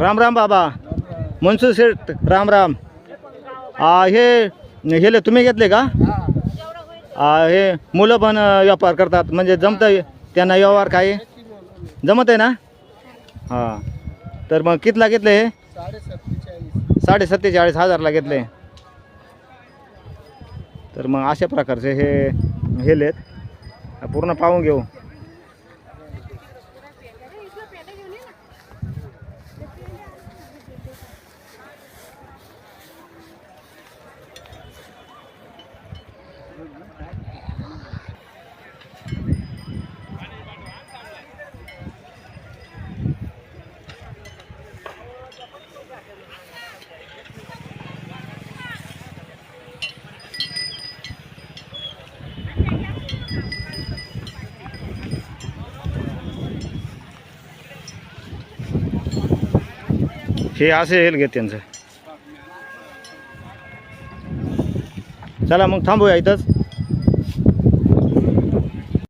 राम राम बाबा. मनसूर शेठ राम राम. हे हेले तुम्ही घेतले का? हे मुलं पण व्यापार करतात. म्हणजे जमतं त्यांना व्यवहार काय? जमत आहे ना? हां. तर मग कितला घेतले हे? साडे सत्तेचाळीस हजारला घेतले. तर मग अशा प्रकारचे हे हेलेत पूर्ण पाहून घेऊ. हे असे हेल घेत त्यांचं. चला मग थांबूया इथंच.